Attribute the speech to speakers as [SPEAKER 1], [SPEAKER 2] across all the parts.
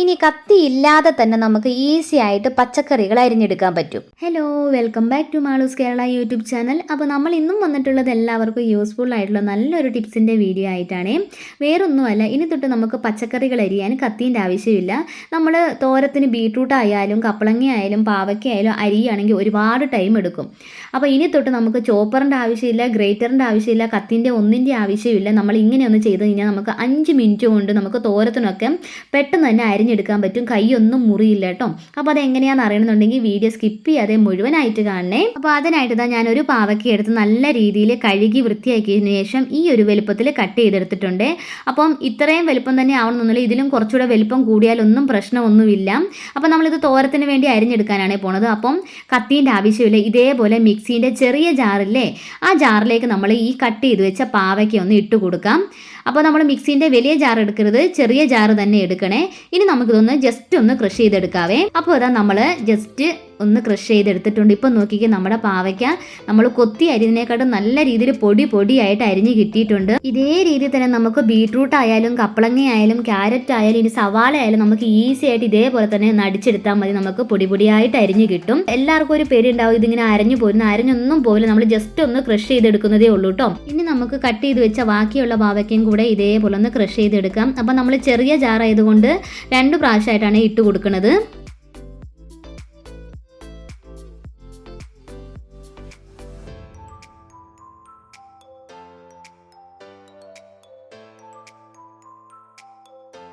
[SPEAKER 1] ഇനി കത്തി ഇല്ലാതെ തന്നെ നമുക്ക് ഈസി ആയിട്ട് പച്ചക്കറികൾ അരിഞ്ഞെടുക്കാൻ പറ്റും. Hello welcome back to Malu's Kerala YouTube channel അപ്പോൾ നമ്മൾ ഇന്നും വന്നിട്ടുള്ളത് എല്ലാവർക്കും യൂസ്ഫുൾ ആയിട്ടുള്ള നല്ലൊരു ടിപ്സിന്റെ വീഡിയോ ആയിട്ടാണ്. വേറൊന്നുമല്ല ഇനി തൊട്ട് നമുക്ക് പച്ചക്കറികൾ അരിയാൻ കത്തീന്റെ ആവശ്യമില്ല. നമ്മൾ തോരത്തിന് ബീട്രൂട്ട് ആയാലും കപ്പളങ്ങ ആയാലും പാവയ്ക്ക ആയാലും അരിയാണെങ്കിൽ ഒരുപാട് ടൈം എടുക്കും. അപ്പോൾ ഇനി തൊട്ട് നമുക്ക് ചോപ്പറിന്റെ ആവശ്യമില്ല ഗ്രേറ്ററിന്റെ ആവശ്യമില്ല കത്തിന്റെ ഒന്നിന്റെ ആവശ്യമില്ല. നമ്മൾ ഇങ്ങനെയൊന്ന് ചെയ്ത് കഴിഞ്ഞാൽ നമുക്ക് അഞ്ച് മിനിറ്റ് കൊണ്ട് നമുക്ക് തോരത്തിനൊക്കെ പെട്ടെന്ന് തന്നെ അരിഞ്ഞെടുക്കാൻ പറ്റും. കൈയൊന്നും മുറിയില്ല കേട്ടോ. അപ്പോൾ അത് എങ്ങനെയാണെന്ന് അറിയണമെന്നുണ്ടെങ്കിൽ വീഡിയോ സ്കിപ്പ് ചെയ്യാതെ മുഴുവനായിട്ട് കാണണേ. അപ്പോൾ അതിനായിട്ട് തന്നെ ഞാനൊരു പാവയ്ക്ക എടുത്ത് നല്ല രീതിയിൽ കഴുകി വൃത്തിയാക്കിയതിന് ശേഷം ഈ ഒരു വലുപ്പത്തിൽ കട്ട് ചെയ്തെടുത്തിട്ടുണ്ട്. അപ്പം ഇത്രയും വലുപ്പം തന്നെ ആവണമെന്നില്ല. ഇതിലും കുറച്ചുകൂടെ വലുപ്പം കൂടിയാലൊന്നും പ്രശ്നമൊന്നുമില്ല. അപ്പോൾ നമ്മളിത് തോരത്തിന് വേണ്ടി അരിഞ്ഞെടുക്കാനാണ് പോണത്. അപ്പം കത്തീന്റെ ആവശ്യമില്ല. ഇതേപോലെ മിക്സീന്റെ ചെറിയ ജാറില്ലേ ആ ജാറിലേക്ക് നമ്മൾ ഈ കട്ട് ചെയ്ത് വെച്ച പാവയ്ക്ക ഒന്ന് ഇട്ട് കൊടുക്കാം. അപ്പോൾ നമ്മൾ മിക്സിന്റെ വലിയ ജാർ എടുക്കരുത് ചെറിയ ജാർ തന്നെ എടുക്കണേ. ഇനി നമുക്കിതൊന്ന് ജസ്റ്റ് ഒന്ന് ക്രഷ് ചെയ്തെടുക്കാവേ. അപ്പോൾ ഇതാ നമ്മൾ ജസ്റ്റ് ഒന്ന് ക്രഷ് ചെയ്തെടുത്തിട്ടുണ്ട്. ഇപ്പം നോക്കിക്കേ നമ്മുടെ പാവയ്ക്ക നമ്മൾ കൊത്തി അരിഞ്ഞതിനേക്കാട്ടും നല്ല രീതിയിൽ പൊടി പൊടിയായിട്ട് അരിഞ്ഞ് കിട്ടിയിട്ടുണ്ട്. ഇതേ രീതിയിൽ തന്നെ നമുക്ക് ബീട്രൂട്ട് ആയാലും കപ്പളങ്ങ ആയാലും ക്യാരറ്റ് ആയാലും ഇനി സവാള ആയാലും നമുക്ക് ഈസി ആയിട്ട് ഇതേപോലെ തന്നെ ഒന്ന് അടിച്ചെടുത്താൽ മതി. നമുക്ക് പൊടി പൊടിയായിട്ട് അരിഞ്ഞ് കിട്ടും. എല്ലാവർക്കും ഒരു പേര് ഉണ്ടാവും ഇതിങ്ങനെ അരഞ്ഞു പോരുന്ന അരഞ്ഞൊന്നും പോലും നമ്മൾ ജസ്റ്റ് ഒന്ന് ക്രഷ് ചെയ്തെടുക്കുന്നതേ ഉള്ളൂ കേട്ടോ ഇനി നമുക്ക് കട്ട് ചെയ്ത് വെച്ച ബാക്കിയുള്ള പാവയ്ക്കയും കൂടെ ഇതേപോലെ ഒന്ന് ക്രഷ് ചെയ്തെടുക്കാം. അപ്പം നമ്മൾ ചെറിയ ജാറായതുകൊണ്ട് രണ്ട് പ്രാവശ്യമായിട്ടാണ് ഇട്ട് കൊടുക്കുന്നത്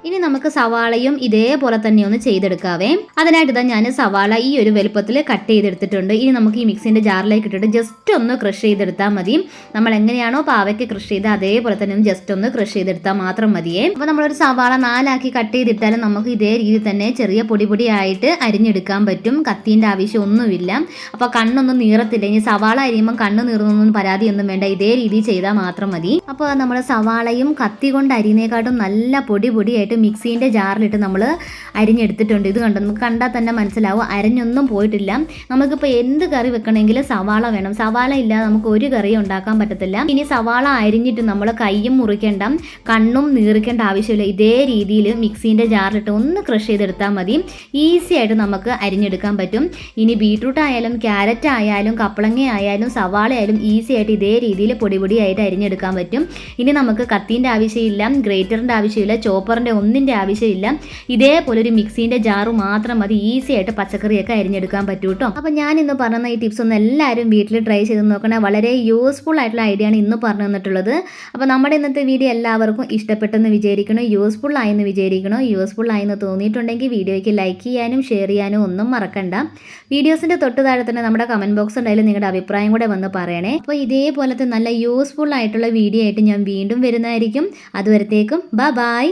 [SPEAKER 1] ഇനി നമുക്ക് സവാളയും ഇതേപോലെ തന്നെ ഒന്ന് ചെയ്തെടുക്കാവേ. അതിനായിട്ട് ഇതാ ഞാൻ സവാള ഈ ഒരു വലുപ്പത്തിൽ കട്ട് ചെയ്തെടുത്തിട്ടുണ്ട്. ഇനി നമുക്ക് ഈ മിക്സിന്റെ ജാറിലേക്ക് ഇട്ടിട്ട് ജസ്റ്റ് ഒന്ന് ക്രഷ് ചെയ്തെടുത്താൽ മതി. നമ്മൾ എങ്ങനെയാണോ പാവയ്ക്ക് ക്രഷ് ചെയ്ത് അതേപോലെ തന്നെ ഒന്ന് ജസ്റ്റ് ഒന്ന് ക്രഷ് ചെയ്തെടുത്താൽ മാത്രം മതിയേ. അപ്പോൾ നമ്മളൊരു സവാള നാലാക്കി കട്ട് ചെയ്തിട്ടാലും നമുക്ക് ഇതേ രീതിയിൽ തന്നെ ചെറിയ പൊടി പൊടിയായിട്ട് അരിഞ്ഞെടുക്കാൻ പറ്റും. കത്തീന്റെ ആവശ്യം ഒന്നുമില്ല അപ്പോൾ കണ്ണൊന്നും നീറത്തില്ല? ഇനി സവാള അരിയുമ്പോൾ കണ്ണ് നീറുന്നൊന്നും പരാതിയൊന്നും വേണ്ട. ഇതേ രീതിയിൽ ചെയ്താൽ മാത്രം മതി. അപ്പോൾ നമ്മുടെ സവാളയും കത്തി കൊണ്ട് അരിയുന്നേക്കാട്ടും നല്ല പൊടി മിക്സീന്റെ ജാറിലിട്ട് നമ്മൾ അരിഞ്ഞെടുത്തിട്ടുണ്ട്. ഇത് കണ്ടോ? നമുക്ക് കണ്ടാൽ തന്നെ മനസ്സിലാവും. അരഞ്ഞൊന്നും പോയിട്ടില്ല. നമുക്കിപ്പോൾ എന്ത് കറി വെക്കണമെങ്കിൽ സവാള വേണം. സവാള ഇല്ലാതെ നമുക്ക് ഒരു കറിയും ഉണ്ടാക്കാൻ പറ്റത്തില്ല. ഇനി സവാള അരിഞ്ഞിട്ട് നമ്മൾ കൈയും മുറിക്കേണ്ട കണ്ണും നീറിക്കേണ്ട ആവശ്യമില്ല. ഇതേ രീതിയിൽ മിക്സീന്റെ ജാറിലിട്ട് ഒന്ന് ക്രഷ് ചെയ്തെടുത്താൽ മതി. ഈസി ആയിട്ട് നമുക്ക് അരിഞ്ഞെടുക്കാൻ പറ്റും. ഇനി ബീട്രൂട്ട് ആയാലും ക്യാരറ്റ് ആയാലും കപ്പളങ്ങ ആയാലും സവാള ആയാലും ഈസി ആയിട്ട് ഇതേ രീതിയിൽ പൊടി പൊടിയായിട്ട് അരിഞ്ഞെടുക്കാൻ പറ്റും. ഇനി നമുക്ക് കത്തീന്റെ ആവശ്യമില്ല ഗ്രേറ്ററിന്റെ ആവശ്യമില്ല ചോപ്പറിന്റെ ഒന്നിന്റെ ആവശ്യമില്ല. ഇതേപോലെ ഒരു മിക്സീന്റെ ജാറ് മാത്രം മതി. ഈസി ആയിട്ട് പച്ചക്കറിയൊക്കെ അരിഞ്ഞെടുക്കാൻ പറ്റൂ കേട്ടോ അപ്പോൾ ഞാൻ ഇന്ന് പറഞ്ഞ ഈ ടിപ്സ് ഒന്ന് എല്ലാവരും വീട്ടിൽ ട്രൈ ചെയ്ത് നോക്കണേ. വളരെ യൂസ്ഫുൾ ആയിട്ടുള്ള ഐഡിയ ആണ് ഇന്ന് പറഞ്ഞു തന്നിട്ടുള്ളത്. അപ്പോൾ നമ്മുടെ ഇന്നത്തെ വീഡിയോ എല്ലാവർക്കും ഇഷ്ടപ്പെട്ടെന്ന് വിചാരിക്കണോ യൂസ്ഫുൾ ആയെന്ന് വിചാരിക്കണോ യൂസ്ഫുൾ ആയെന്ന് തോന്നിയിട്ടുണ്ടെങ്കിൽ വീഡിയോയ്ക്ക് ലൈക്ക് ചെയ്യാനും ഷെയർ ചെയ്യാനും ഒന്നും മറക്കണ്ട. വീഡിയോസിന്റെ തൊട്ട് താഴെ തന്നെ നമ്മുടെ കമന്റ് ബോക്സ് ഉണ്ടായാലും നിങ്ങളുടെ അഭിപ്രായം കൂടെ വന്ന് പറയണേ. അപ്പോൾ ഇതേപോലത്തെ നല്ല യൂസ്ഫുൾ ആയിട്ടുള്ള വീഡിയോ ആയിട്ട് ഞാൻ വീണ്ടും വരുന്നതായിരിക്കും. അതുവരത്തേക്കും ബ ബായ്